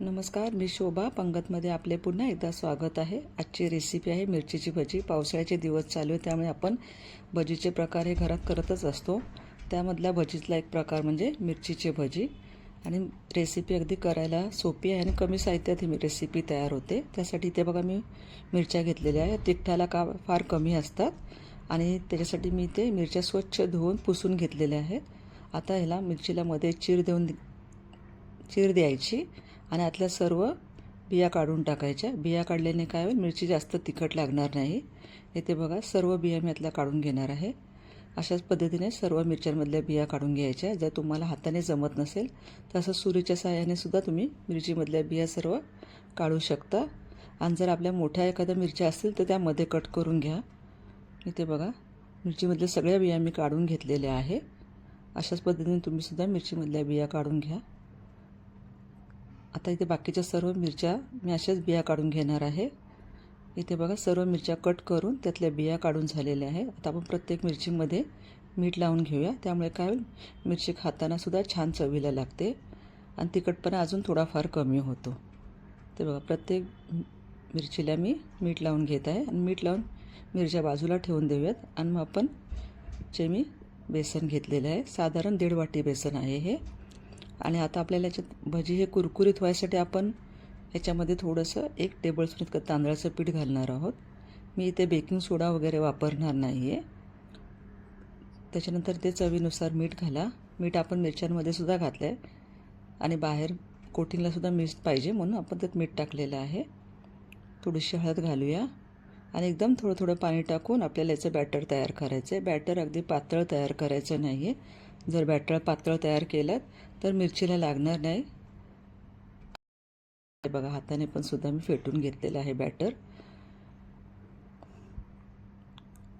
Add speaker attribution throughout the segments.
Speaker 1: नमस्कार मी शोभा. पंगतमध्ये आपले पुन्हा एकदा स्वागत आहे. आजची रेसिपी आहे मिरचीची भजी. पावसाळ्याचे दिवस चालू आहे त्यामुळे आपण भजीचे प्रकार हे घरात करतच असतो. त्यामधल्या भजीतला एक प्रकार म्हणजे मिरचीची भजी. आणि रेसिपी अगदी करायला सोपी आहे आणि कमी साहित्यात ही रेसिपी तयार होते. त्यासाठी इथे बघा मी मिरच्या घेतलेल्या आहेत. तिखटाला का फार कमी असतात. आणि त्याच्यासाठी मी ते मिरच्या स्वच्छ धुवून पुसून घेतलेल्या आहेत. आता ह्याला मिरचीला मध्ये चीर देऊन चीर द्यायची. आणि आतल्या सर्व बिया काढून टाकायच्या. बिया काढल्याने काय होईल? मिरची जास्त तिखट लागणार नाही. इथे बघा सर्व बिया मी आतल्या काढून घेणार आहे. अशाच पद्धतीने सर्व मिरच्यांमधल्या बिया काढून घ्यायच्या. जर तुम्हाला हाताने जमत नसेल तर असं सुरीच्या सहाय्याने सुद्धा तुम्ही मिरचीमधल्या बिया सर्व काढू शकता. आणि जर आपल्या मोठ्या एखाद्या मिरच्या असतील तर त्यामध्ये कट करून घ्या. इथे बघा मिरचीमधल्या सगळ्या बिया मी काढून घेतलेल्या आहे. अशाच पद्धतीने तुम्हीसुद्धा मिरचीमधल्या बिया काढून घ्या. आता इथे बाकीच्या सर्व मिरच्या मी अशाच बिया काढून घेणार आहे. इथे बघा सर्व मिरच्या कट करून त्यातल्या बिया काढून झालेल्या आहे आता आपण प्रत्येक मिरचीमध्ये मीठ लावून घेऊया. त्यामुळे काय होईल? मिरची खातानासुद्धा छान चवीला लागते आणि तिखटपणा अजून थोडाफार कमी होतो. ते बघा प्रत्येक मिरचीला मी मीठ लावून घेत आहे आणि मीठ लावून मिरच्या बाजूला ठेवून देऊयात आणि मग आपण जे मी बेसन घेतलेलं आहे साधारण दीड वाटी बेसन आहे हे. आणि आता आपल्याला याच्यात भजी हे कुरकुरीत व्हायसाठी आपण ह्याच्यामध्ये थोडंसं एक टेबलस्पून इतकं तांदळाचं पीठ घालणार आहोत. मी इथे बेकिंग सोडा वगैरे वापरणार नाही आहे त्याच्यानंतर ते चवीनुसार मीठ घाला. मीठ आपण मिरच्यांमध्ये सुद्धा घातलं आहे आणि बाहेर कोटिंगलासुद्धा मीठ पाहिजे म्हणून आपण त्यात मीठ टाकलेलं आहे. थोडीशी हळद घालूया. आणि एकदम थोडं थोडं पाणी टाकून आपल्याला याचं बॅटर तयार करायचं आहे बॅटर अगदी पातळ तयार करायचं नाही आहे जर बॅटर पातळ तयार केलं तर मिरचीला लागणार नाही. बघा हाताने पण सुद्धा मी फेटून घेतलेलं आहे बॅटर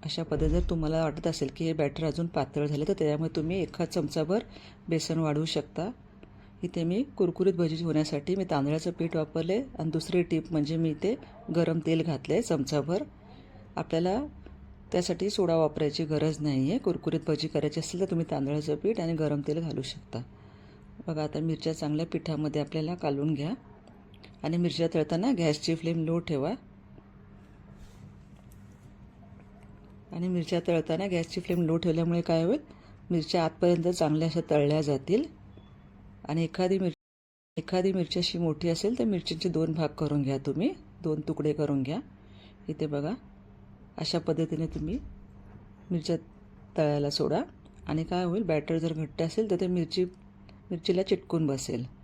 Speaker 1: अशा पद्धती जर तुम्हाला वाटत असेल की हे बॅटर अजून पातळ झाले तर त्याच्यामुळे तुम्ही एका चमचाभर बेसन वाढवू शकता. इथे मी कुरकुरीत भजी होण्यासाठी मी तांदळाचं पीठ वापरले. आणि दुसरी टीप म्हणजे मी इथे गरम तेल घातले चमचाभर. आपल्याला त्यासाठी सोडा वापरायची गरज नाही आहे कुरकुरीत भजी करायची असेल तर तुम्ही तांदळाचं पीठ आणि गरम तेल घालू शकता. बघा आता मिरच्या चांगल्या पिठामध्ये आपल्याला कालून घ्या. आणि मिरच्या तळताना गॅसची फ्लेम लो ठेवा. आणि मिरच्या तळताना गॅसची फ्लेम लो ठेवल्यामुळे काय होईल? मिरच्या आतपर्यंत चांगल्या अशा तळल्या जातील. आणि एखादी मिर एखादी मिरची अशी मोठी असेल तर मिरचीचे दोन भाग करून घ्या तुम्ही. दोन तुकडे करून घ्या. इथे बघा अशा पद्धतीने तुम्ही मिरच्या तळायला सोडा. आणि काय होईल? बॅटर जर घट्ट असेल तर ते मिरची मिरचीला चिटकून बसेल.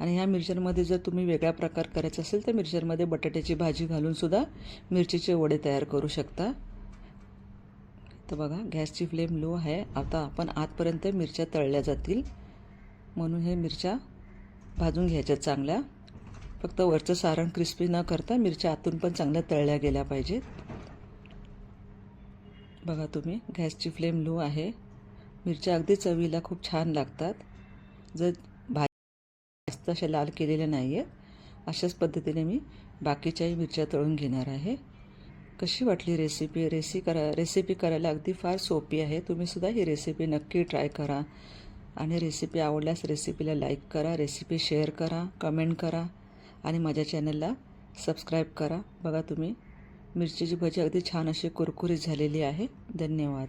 Speaker 1: आणि ह्या मिरच्यांमध्ये जर तुम्ही वेगळा प्रकार करायचा असेल तर मिरच्यांमध्ये बटाट्याची भाजी घालूनसुद्धा मिरचीचे वडे तयार करू शकता. तर बघा गॅसची फ्लेम लो आहे. आता आपण आतपर्यंत मिरच्या तळल्या जातील. म्हणून हे मिरच्या भाजून घ्यायच्या चांगल्या. फक्त वरचं सारण क्रिस्पी न करता मिरच्या आतून पण चांगल्या तळल्या गेल्या पाहिजेत. बघा तुम्ही गॅसची फ्लेम लो आहे. मिरच्या अगदी चवीला खूप छान लागतात. जर भाजी जास्त अशा लाल केलेल्या नाही आहेत अशाच पद्धतीने मी बाकीच्याही मिरच्या तळून घेणार आहे. कशी वाटली रेसिपी रेसी करा रेसिपी करायला अगदी फार सोपी आहे. तुम्हीसुद्धा ही रेसिपी नक्की ट्राय करा. आणि रेसिपी आवडल्यास रेसिपीला लाईक करा रेसिपी शेअर करा कमेंट करा. आणि माझ्या चॅनलला सबस्क्राईब करा. बघा तुम्ही मिरचीची भजी अगदी छान अशी कुरकुरीत झालेली आहे. धन्यवाद.